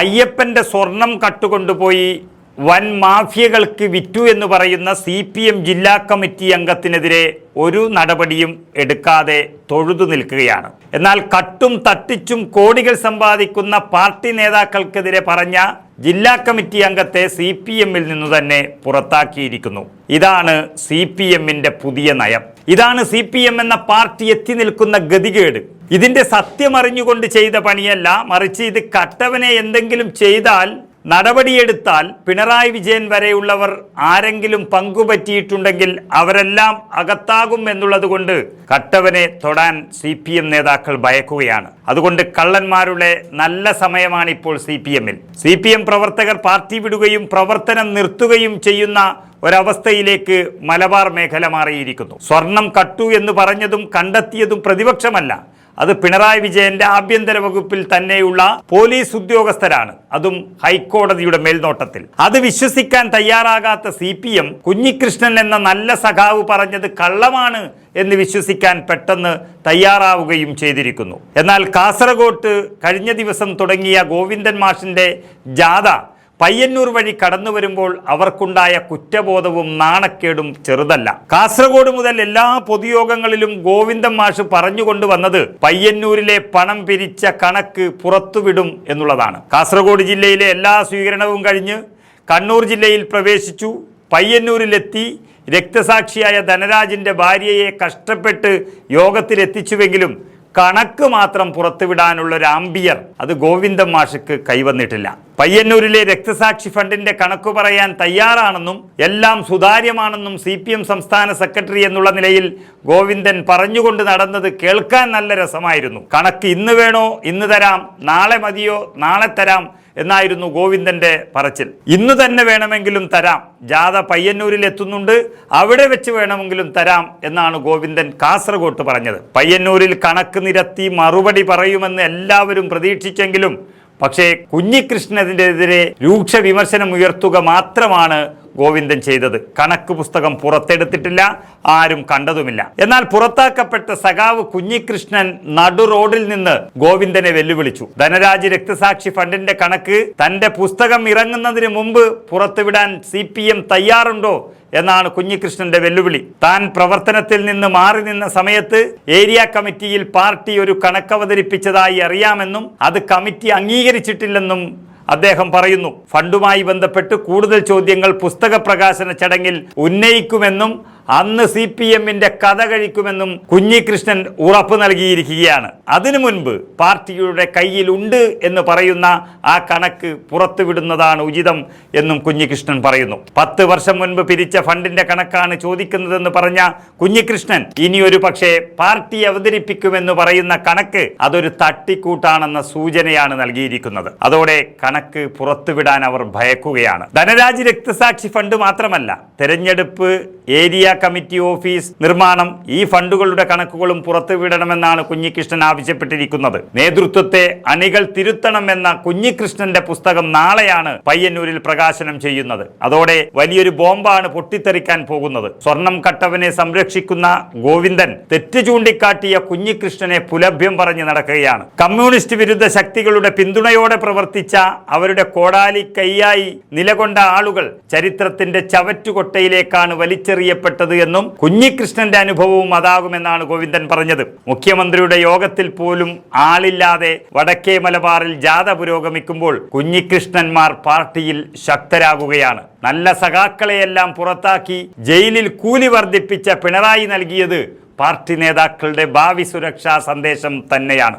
അയ്യപ്പന്റെ സ്വർണം കട്ടുകൊണ്ടുപോയി വൻ മാഫിയകൾക്ക് വിറ്റു എന്ന് പറയുന്ന സി പി എം ജില്ലാ കമ്മിറ്റി അംഗത്തിനെതിരെ ഒരു നടപടിയും എടുക്കാതെ തൊഴുതു നിൽക്കുകയാണ്. എന്നാൽ കട്ടും തട്ടിച്ചും കോടികൾ സമ്പാദിക്കുന്ന പാർട്ടി നേതാക്കൾക്കെതിരെ പറഞ്ഞ ജില്ലാ കമ്മിറ്റി അംഗത്തെ സി പി എമ്മിൽ നിന്നു തന്നെ പുറത്താക്കിയിരിക്കുന്നു. ഇതാണ് സി പി എമ്മിന്റെ പുതിയ നയം. ഇതാണ് സി പി എം എന്ന പാർട്ടി എത്തി നിൽക്കുന്ന ഗതികേട്. ഇതിന്റെ സത്യമറിഞ്ഞുകൊണ്ട് ചെയ്ത പണിയല്ല മറിച്ച് ഇത് കട്ടവനെ എന്തെങ്കിലും ചെയ്താൽ നടപടിയെടുത്താൽ പിണറായി വിജയൻ വരെയുള്ളവർ ആരെങ്കിലും പങ്കുപറ്റിയിട്ടുണ്ടെങ്കിൽ അവരെല്ലാം അകത്താകും എന്നുള്ളത് കൊണ്ട് കട്ടവനെ തൊടാൻ സി പി എം നേതാക്കൾ ഭയക്കുകയാണ്. അതുകൊണ്ട് കള്ളന്മാരുടെ നല്ല സമയമാണ് ഇപ്പോൾ സി പി എമ്മിൽ. സി പി എം പ്രവർത്തകർ പാർട്ടി വിടുകയും പ്രവർത്തനം നിർത്തുകയും ചെയ്യുന്ന ഒരവസ്ഥയിലേക്ക് മലബാർ മേഖല മാറിയിരിക്കുന്നു. സ്വർണം കട്ടു എന്ന് പറഞ്ഞതും കണ്ടെത്തിയതും പ്രതിപക്ഷമല്ല. അത് പിണറായി വിജയന്റെ ആഭ്യന്തര വകുപ്പിൽ തന്നെയുള്ള പോലീസ് ഉദ്യോഗസ്ഥരാണ്. അതും ഹൈക്കോടതിയുടെ മേൽനോട്ടത്തിൽ. അത് വിശ്വസിക്കാൻ തയ്യാറാകാത്ത സി പി എം കുഞ്ഞികൃഷ്ണൻ എന്ന നല്ല സഖാവ് പറഞ്ഞത് കള്ളമാണ് എന്ന് വിശ്വസിക്കാൻ പെട്ടെന്ന് തയ്യാറാവുകയും ചെയ്തിരിക്കുന്നു. എന്നാൽ കാസർഗോട്ട് കഴിഞ്ഞ ദിവസം തുടങ്ങിയ ഗോവിന്ദൻ മാഷിന്റെ ജാഥ പയ്യന്നൂർ വഴി കടന്നു വരുമ്പോൾ അവർക്കുണ്ടായ കുറ്റബോധവും നാണക്കേടും ചെറുതല്ല. കാസർഗോഡ് മുതൽ എല്ലാ പൊതുയോഗങ്ങളിലും ഗോവിന്ദൻ മാഷ് പറഞ്ഞുകൊണ്ട് വന്നത് പയ്യന്നൂരിലെ പണം പിരിച്ച കണക്ക് പുറത്തുവിടും എന്നുള്ളതാണ്. കാസർഗോഡ് ജില്ലയിലെ എല്ലാ സ്വീകരണവും കഴിഞ്ഞ് കണ്ണൂർ ജില്ലയിൽ പ്രവേശിച്ചു. പയ്യന്നൂരിലെത്തി. രക്തസാക്ഷിയായ ധനരാജിന്റെ ഭാര്യയെ കഷ്ടപ്പെട്ട് യോഗത്തിലെത്തിച്ചുവെങ്കിലും കണക്ക് മാത്രം പുറത്തുവിടാനുള്ള ഒരു ആംബിയർ അത് ഗോവിന്ദൻ മാഷക്ക് കൈവന്നിട്ടില്ല. പയ്യന്നൂരിലെ രക്തസാക്ഷി ഫണ്ടിന്റെ കണക്കു പറയാൻ തയ്യാറാണെന്നും എല്ലാം സുതാര്യമാണെന്നും സി പി എം സംസ്ഥാന സെക്രട്ടറി എന്നുള്ള നിലയിൽ ഗോവിന്ദൻ പറഞ്ഞുകൊണ്ട് നടന്നത് കേൾക്കാൻ നല്ല രസമായിരുന്നു. കണക്ക് ഇന്ന് വേണോ? ഇന്ന് തരാം. നാളെ മതിയോ? നാളെ തരാം. എന്നായിരുന്നു ഗോവിന്ദന്റെ പറച്ചിൽ. ഇന്ന് തന്നെ വേണമെങ്കിലും തരാം. ജാഥ പയ്യന്നൂരിൽ എത്തുന്നുണ്ട്. അവിടെ വെച്ച് വേണമെങ്കിലും തരാം എന്നാണ് ഗോവിന്ദൻ കാസർഗോട്ട് പറഞ്ഞത്. പയ്യന്നൂരിൽ കണക്ക് നിരത്തി മറുപടി പറയുമെന്ന് എല്ലാവരും പ്രതീക്ഷിച്ചെങ്കിലും പക്ഷേ കുഞ്ഞികൃഷ്ണനെതിരെ രൂക്ഷ വിമർശനം ഉയർത്തുക മാത്രമാണ് ഗോവിന്ദൻ ചെയ്തത്. കണക്ക് പുസ്തകം പുറത്തെടുത്തിട്ടില്ല ആരും കണ്ടതുമില്ല. എന്നാൽ പുറത്താക്കപ്പെട്ട സഖാവ് കുഞ്ഞികൃഷ്ണൻ നടു റോഡിൽ നിന്ന് ഗോവിന്ദനെ വെല്ലുവിളിച്ചു. ധനരാജ് രക്തസാക്ഷി ഫണ്ടിന്റെ കണക്ക് തന്റെ പുസ്തകം ഇറങ്ങുന്നതിന് മുമ്പ് പുറത്തുവിടാൻ സി പി എം തയ്യാറുണ്ടോ എന്നാണ് കുഞ്ഞികൃഷ്ണന്റെ വെല്ലുവിളി. താൻ പ്രവർത്തനത്തിൽ നിന്ന് മാറി നിന്ന സമയത്ത് ഏരിയ കമ്മിറ്റിയിൽ പാർട്ടി ഒരു കണക്ക് അവതരിപ്പിച്ചതായി അറിയാമെന്നും അത് കമ്മിറ്റി അംഗീകരിച്ചിട്ടില്ലെന്നും അദ്ദേഹം പറയുന്നു ഫണ്ടുമായി ബന്ധപ്പെട്ട് കൂടുതൽ ചോദ്യങ്ങൾ പുസ്തക പ്രകാശന ചടങ്ങിൽ ഉന്നയിക്കുമെന്നും അന്ന് സി പി എമ്മിന്റെ കഥ കഴിക്കുമെന്നും കുഞ്ഞികൃഷ്ണൻ ഉറപ്പ് നൽകിയിരിക്കുകയാണ്. അതിനു മുൻപ് പാർട്ടിയുടെ കയ്യിലുണ്ട് എന്ന് പറയുന്ന ആ കണക്ക് പുറത്തുവിടുന്നതാണ് ഉചിതം എന്നും കുഞ്ഞികൃഷ്ണൻ പറയുന്നു. പത്ത് വർഷം മുൻപ് പിരിച്ച ഫണ്ടിന്റെ കണക്കാണ് ചോദിക്കുന്നതെന്ന് പറഞ്ഞ കുഞ്ഞികൃഷ്ണൻ ഇനിയൊരു പക്ഷേ പാർട്ടി അവതരിപ്പിക്കുമെന്ന് പറയുന്ന കണക്ക് അതൊരു തട്ടിക്കൂട്ടാണെന്ന സൂചനയാണ് നൽകിയിരിക്കുന്നത്. അതോടെ കണക്ക് പുറത്തുവിടാൻ അവർ ഭയക്കുകയാണ്. ധനരാജ് രക്തസാക്ഷി ഫണ്ട് മാത്രമല്ല തെരഞ്ഞെടുപ്പ് ഏരിയ കമ്മിറ്റി ഓഫീസ് നിർമ്മാണം ഈ ഫണ്ടുകളുടെ കണക്കുകളും പുറത്തുവിടണമെന്നാണ് കുഞ്ഞികൃഷ്ണൻ ആവശ്യപ്പെട്ടിരിക്കുന്നത്. നേതൃത്വത്തെ അണികൾ തിരുത്തണമെന്ന കുഞ്ഞികൃഷ്ണന്റെ പുസ്തകം നാളെയാണ് പയ്യന്നൂരിൽ പ്രകാശനം ചെയ്യുന്നത്. അതോടെ വലിയൊരു ബോംബാണ് പൊട്ടിത്തെറിക്കാൻ പോകുന്നത്. സ്വർണം കട്ടവനെ സംരക്ഷിക്കുന്ന ഗോവിന്ദൻ തെറ്റ് ചൂണ്ടിക്കാട്ടിയ കുഞ്ഞികൃഷ്ണനെ പുലഭ്യം പറഞ്ഞു നടക്കുകയാണ്. കമ്മ്യൂണിസ്റ്റ് വിരുദ്ധ ശക്തികളുടെ പിന്തുണയോടെ പ്രവർത്തിച്ച അവരുടെ കോടാലി കൈയായി നിലകൊണ്ട ആളുകൾ ചരിത്രത്തിന്റെ ചവറ്റുകൊട്ടയിലേക്കാണ് വലിച്ചെറിയപ്പെട്ടത് എന്നും കുഞ്ഞികൃഷ്ണന്റെ അനുഭവവും അതാകുമെന്നാണ് ഗോവിന്ദൻ പറഞ്ഞത്. മുഖ്യമന്ത്രിയുടെ യോഗത്തിൽ പോലും ആളില്ലാതെ വടക്കേ മലബാറിൽ ജാഥ പുരോഗമിക്കുമ്പോൾ കുഞ്ഞികൃഷ്ണന്മാർ പാർട്ടിയിൽ ശക്തരാകുകയാണ്. നല്ല സഖാക്കളെയെല്ലാം പുറത്താക്കി ജയിലിൽ കൂലി വർദ്ധിപ്പിച്ച പിണറായി നൽകിയത് പാർട്ടി നേതാക്കളുടെ ഭാവി സുരക്ഷാ സന്ദേശം തന്നെയാണ്.